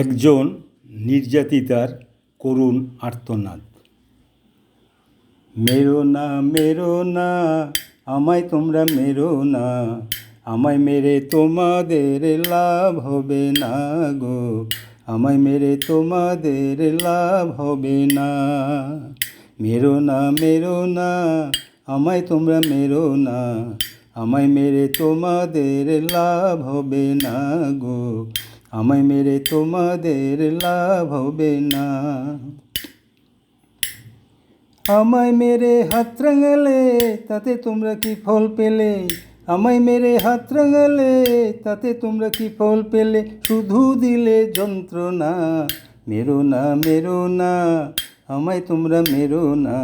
একজন নির্যাতিতার করুণ আর্তনাদ। মেরো না মেরো না, আমায় তোমরা মেরো না, আমায় মেরে তোমাদের লাভ হবে না গো, আমায় মেরে তোমাদের লাভ হবে না। মেরো না মেরো না, আমায় তোমরা মেরো না, আমায় মেরে তোমাদের লাভ হবে না গো আমায় মেরে তোমাদের লাভ হবে না। আমায় মেরে হাত রাঙালে তাতে তোমরা কি ফল পেলে? আমায় মেরে হাত রাঙালে তাতে তোমরা কি ফল পেলে? শুধু দিলে যন্ত্রণা, মেরো না মেরো না, আমায় তোমরা মেরো না।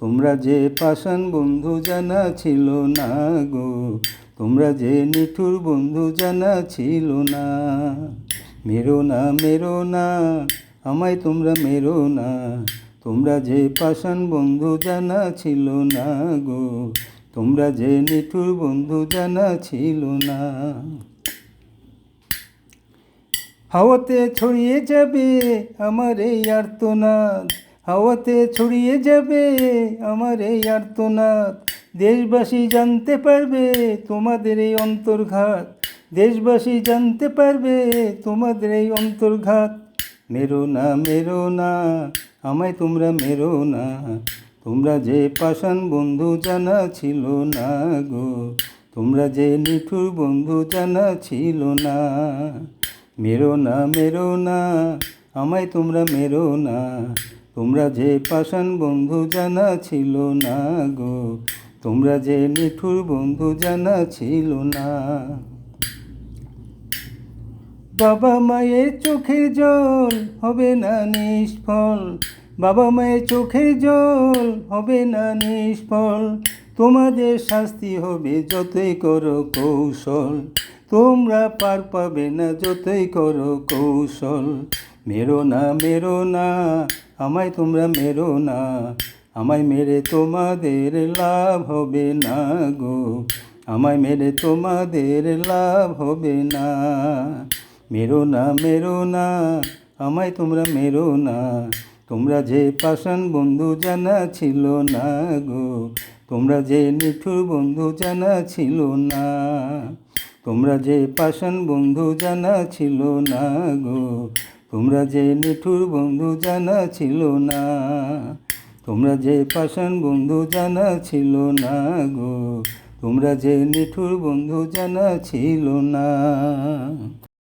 তোমরা যে পাষাণ বন্ধু জানা ছিল না গো তোমরা যে নিঠুর বন্ধু জানা ছিল না। মেরো না মেরো না, আমায় তোমরা মেরো না। তোমরা যে পাষাণ বন্ধু জানা ছিল না গো। তোমরা যে নিঠুর বন্ধু জানা ছিল না। হাওয়াতে ছড়িয়ে যাবে আমার এই আর্তনাদ। হাওয়াতে ছড়িয়ে যাবে আমার এই আর্তনাদ। দেশবাসী জানতে পারবে তোমাদের এই অন্তর্ঘাত। দেশবাসী জানতে পারবে তোমাদের এই অন্তর্ঘাত। মেরো না মেরো না, আমায় তোমরা মেরো না। তোমরা যে পাষাণ বন্ধু জানা ছিল না গো। তোমরা যে নিঠুর বন্ধু জানা ছিল না। মেরো না মেরো না, আমায় তোমরা মেরো না। তোমরা যে পাষাণ বন্ধু জানা ছিল না গো। তোমরা যে মিঠুর বন্ধু জানা ছিল না। বাবা মায়ের চোখের জল হবে না নিষ্ফল। বাবা মায়ের চোখের জল হবে না নিষ্ফল। তোমাদের শাস্তি হবে যতই করো কৌশল। তোমরা পার পাবে না যতই করো কৌশল। মেরো না মেরো না, আমায় তোমরা মেরো না। আমায় মেরে তোমাদের লাভ হবে না গো। আমায় মেরে তোমাদের লাভ হবে না। মেরো না মেরো না, আমায় তোমরা মেরো না। তোমরা যে পাষাণ বন্ধু জানা ছিল না গো। তোমরা যে নিঠুর বন্ধু জানা ছিল না। তোমরা যে পাষাণ বন্ধু জানা ছিল না গো। তোমরা যে নিঠুর বন্ধু জানা ছিল না। তোমরা যে পাষাণ বন্ধু জানা ছিল না গো, তোমরা যে নিঠুর বন্ধু জানা ছিল না।